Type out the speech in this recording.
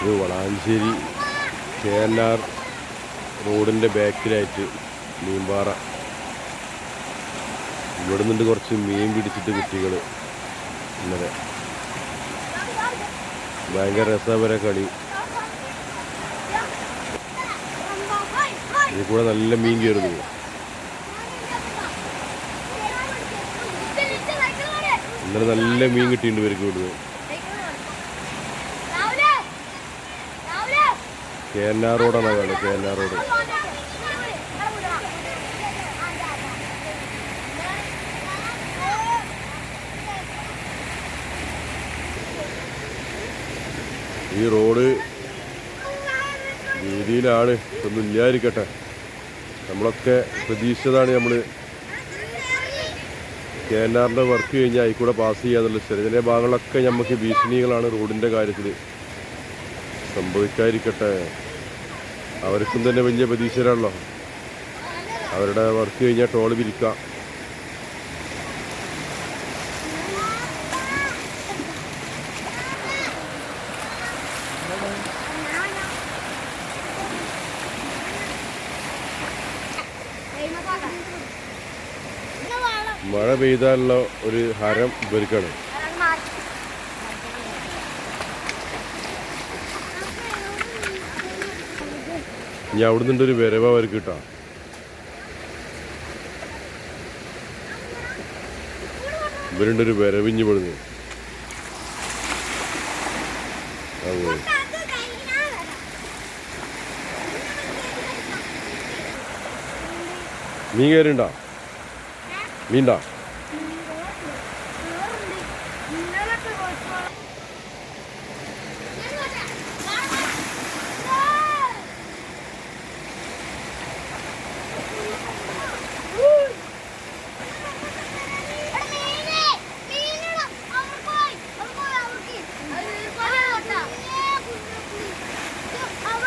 ഇത് Valanchery K N R റോഡിന്റെ ബാക്കിലായിട്ട് മീൻപാറ. ഇവിടെ നിന്നുണ്ട് കുറച്ച് മീൻ പിടിച്ചിട്ട് കുട്ടികൾ ഇന്നലെ. ഭയങ്കര രസപര കളി. ഇതിൽ കൂടെ നല്ല മീൻ കയറുന്നു. ഇന്നലെ നല്ല മീൻ കിട്ടിയിട്ടുണ്ട് ഇവർക്ക് ഇവിടുന്ന്. കെ എൻ ആർ റോഡാണ് കാണുന്നത് കെ എൻ ആർ റോഡ് ഈ റോഡ് രീതിയിലാണ് ഒന്നും ഇല്ലായിരിക്കട്ടെ നമ്മളൊക്കെ പ്രതീക്ഷിച്ചതാണ് നമ്മൾ കെ എൻ ആറിന്റെ വർക്ക് കഴിഞ്ഞാൽ അതിൽ കൂടെ പാസ് ചെയ്യാന്നുള്ള ചെറിയ ഭാഗങ്ങളൊക്കെ നമുക്ക് ഭീഷണികളാണ് റോഡിന്റെ കാര്യത്തിൽ സംഭവിക്കാതിരിക്കട്ടെ. അവർക്കും തന്നെ വലിയ പ്രതീക്ഷയിലാണല്ലോ. അവരുടെ വർക്ക് കഴിഞ്ഞാൽ ടോൾ പിരിക്കാം മഴ പെയ്താലുള്ള ഒരു ഹരം ഇവർക്കാണ്. ഇനി അവിടെ ഒരു വരവ് അവർക്ക് കിട്ടാം. ഇവരുണ്ടൊരു വരവിഞ്ഞ് പെടുന്നു മീൻ കയറിണ്ടോ? മീൻണ്ടാ?